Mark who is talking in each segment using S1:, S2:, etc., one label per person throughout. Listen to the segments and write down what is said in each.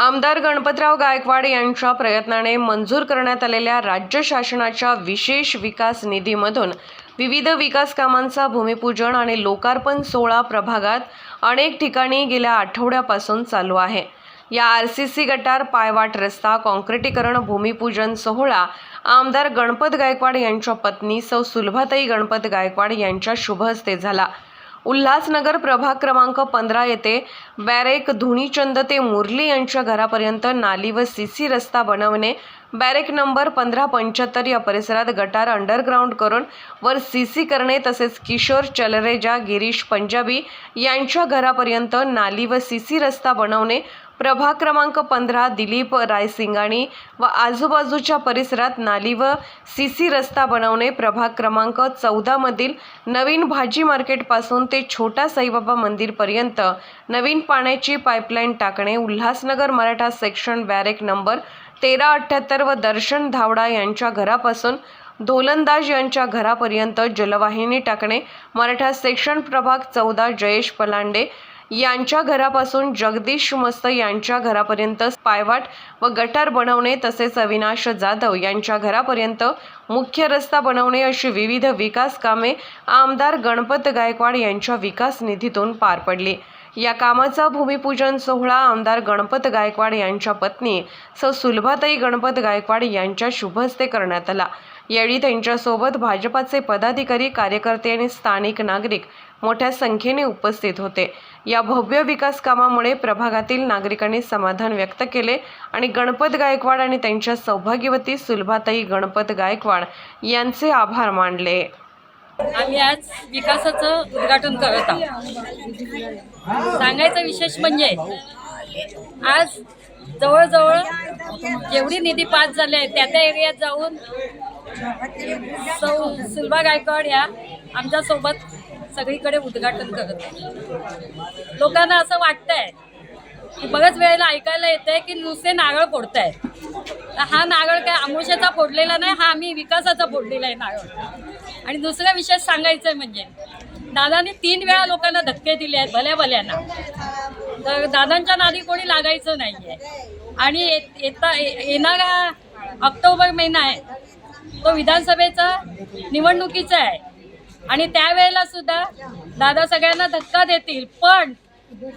S1: आमदार गणपतराव गायकवाड यांच्या प्रयत्नाने मंजूर करण्यात आलेल्या राज्य शासनाच्या विशेष विकास निधीमधून विविध विकास कामांचा भूमिपूजन आणि लोकार्पण सोहळा प्रभागात अनेक ठिकाणी गेल्या आठवड्यापासून चालू आहे. या आर सी सी गटार पायवाट रस्ता कॉन्क्रिटीकरण भूमिपूजन सोहळा आमदार गणपत गायकवाड यांच्या पत्नी सौ सुलभाताई गणपत गायकवाड यांच्या शुभ हस्ते झाला. उल्हासनगर प्रभाग क्रमांक पंधरा येथे बॅरेक धुणीचंद ते मुरली यांच्या घरापर्यंत नाली व सी सी रस्ता बनवणे बॅरेक नंबर पंधरा पंच्याहत्तर या परिसरात गटार अंडरग्राऊंड करून वर सीसी करणे तसेच किशोर चलरेजा गिरीश पंजाबी यांच्या घरापर्यंत नाली व सीसी रस्ता बनवणे प्रभाग क्रमांक पंधरा दिलीप रायसिंगाणी व आजूबाजूच्या परिसरात नाली व सीसी रस्ता बनवणे प्रभाग क्रमांक चौदामधील नवीन भाजी मार्केटपासून ते छोटा साईबाबा मंदिरपर्यंत नवीन पाण्याची पाईपलाईन टाकणे Ulhasnagar Maratha section barrack number तेरा अठ्ठ्याहत्तर व दर्शन धावडा यांच्या घरापासून धोलंदाज यांच्या घरापर्यंत जलवाहिनी टाकणे. मराठा सेक्शन प्रभाग चौदा जयेश पलांडे यांच्या घरापासून जगदीश मस्त यांच्या घरापर्यंत पायवाट व गटार बनवणे तसेच अविनाश जाधव यांच्या घरापर्यंत मुख्य रस्ता बनवणे अशी विविध विकास कामे आमदार गणपत गायकवाड यांच्या विकास निधीतून पार पडली. या कामाचा भूमिपूजन सोहळा आमदार गणपत गायकवाड यांच्या पत्नी सौ सुलभाताई गणपत गायकवाड यांच्या शुभहस्ते करण्यात आला. यावेळी त्यांच्यासोबत भाजपाचे पदाधिकारी कार्यकर्ते आणि स्थानिक नागरिक मोठ्या संख्येने उपस्थित होते. या भव्य विकास कामामुळे प्रभागातील नागरिकांनी समाधान व्यक्त केले आणि गणपत गायकवाड आणि त्यांच्या सौभाग्यवती सुलभाताई गणपत गायकवाड यांचे आभार मानले.
S2: आम्ही आज विकासाचं उद्घाटन करत आहोत. सांगायचं विशेष म्हणजे आज जवळजवळ जेवढी निधी पास झाले आहे त्या त्या एरियात जाऊन सौ सुलभा गायकवाड या आमच्यासोबत सगळीकडे उद्घाटन करत लोकांना असं वाटतंय की बऱ्याच वेळेला ऐकायला येतंय की नुसते नारळ फोडताय तर हा नारळ काय आमुष्याचा फोडलेला नाही हा आम्ही विकासाचा फोडलेला आहे नारळ. आणि दुसरा विषय सांगायचं म्हणजे दादाने तीन वेळा लोकांना धक्के दिले आहेत भल्या भल्यांना. तर दादांच्या नादी कोणी लागायचं नाही आहे आणि ये- येता येणारा ऑक्टोबर महिना आहे तो विधानसभेचा निवडणुकीचा आहे. आणि त्यावेळेला सुद्धा दादा सगळ्यांना धक्का देतील पण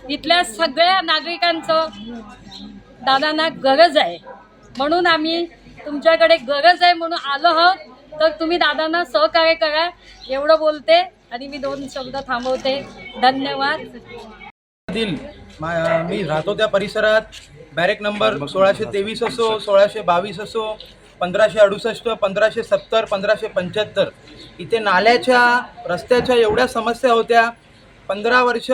S2: इथल्या सगळ्या नागरिकांचं दादांना गरज आहे. म्हणून आम्ही तुमच्याकडे गरज आहे म्हणून आलो आहोत. तर तुम्ही दादांना सहकार्य करा. एवढं बोलते आणि मी दोन शब्द थांबवते. धन्यवाद.
S3: मा- मी राहतो त्या परिसरात. बॅरेक नंबर सोळाशे तेवीस असो सोळाशे बावीस असो पंधराशे अडुसष्ट पंधराशे सत्तर पंधराशे पंच्याहत्तर. इथे नाल्याच्या रस्त्याच्या एवढ्या समस्या होत्या. पंधरा वर्ष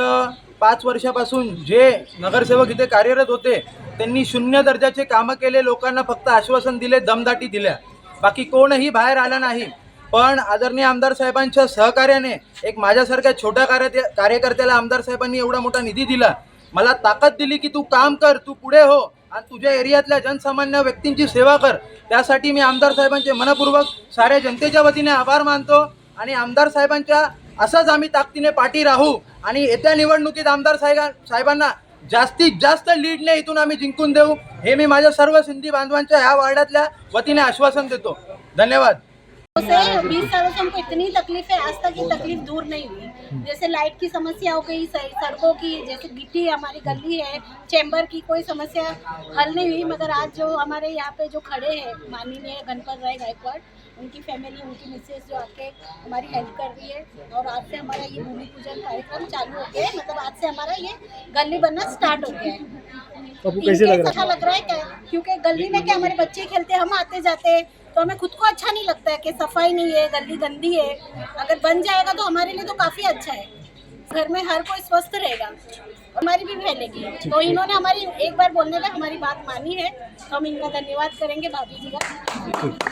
S3: पाच वर्षापासून जे नगरसेवक इथे कार्यरत होते त्यांनी शून्य दर्जाचे कामं केले लोकांना फक्त आश्वासन दिले दमदाटी दिल्या. बाकी कोणही बाहेर आला नाही. पण आदरणीय आमदार साहेबांच्या सहकार्याने एक माझ्यासारख्या छोट्या कार्य कार्यकर्त्याला आमदार साहेबांनी एवढा मोठा निधी दिला. मला ताकद दिली की तू काम कर तू पुढे हो आणि तुझ्या एरियातल्या जनसामान्य व्यक्तींची सेवा कर. त्यासाठी मी आमदार साहेबांचे मनपूर्वक साऱ्या जनतेच्या वतीने आभार मानतो आणि आमदार साहेबांच्या असंच आम्ही ताकदीने पाठी राहू आणि येत्या निवडणुकीत आमदार साहेबां साहेबांना जास्तीत जास्त लीडने इथून आम्ही जिंकून देऊ. हे मी माझ्या सर्व सिंधी बांधवांच्या ह्या वार्डातल्या वतीने आश्वासन देतो. धन्यवाद.
S4: से बीस सालों से हमको इतनी तकलीफ़ है आज तक ये तकलीफ़ दूर नहीं हुई। जैसे लाइट की समस्या हो गई सड़कों की जैसे गिट्टी हमारी गली है चैम्बर की कोई समस्या हल नहीं हुई मगर आज जो हमारे यहाँ पे जो खड़े हैं माननीय गणपत राय गायकवाड़ उनकी फैमिली उनकी मिसेस जो आके हमारी हेल्प कर रही है और आज से हमारा ये भूमि पूजन कार्यक्रम चालू हो गया है मतलब आज से हमारा ये गली बनना स्टार्ट हो गया है।
S5: आपको कैसे लग रहा
S4: लग रहा है क्या? क्योंकि गली में क्या हमारे बच्चे खेलते हैं हम आते जाते हैं तो हमें खुद को अच्छा नहीं लगता है कि सफाई नहीं है गली गंदी है। अगर बन जाएगा तो हमारे लिए तो काफ़ी अच्छा है। घर में हर कोई स्वस्थ रहेगा। हमारी भी फैलेगी तो इन्होंने हमारी एक बार बोलने पे हमारी बात मानी है। तो हम इनका धन्यवाद करेंगे भाभी जी का।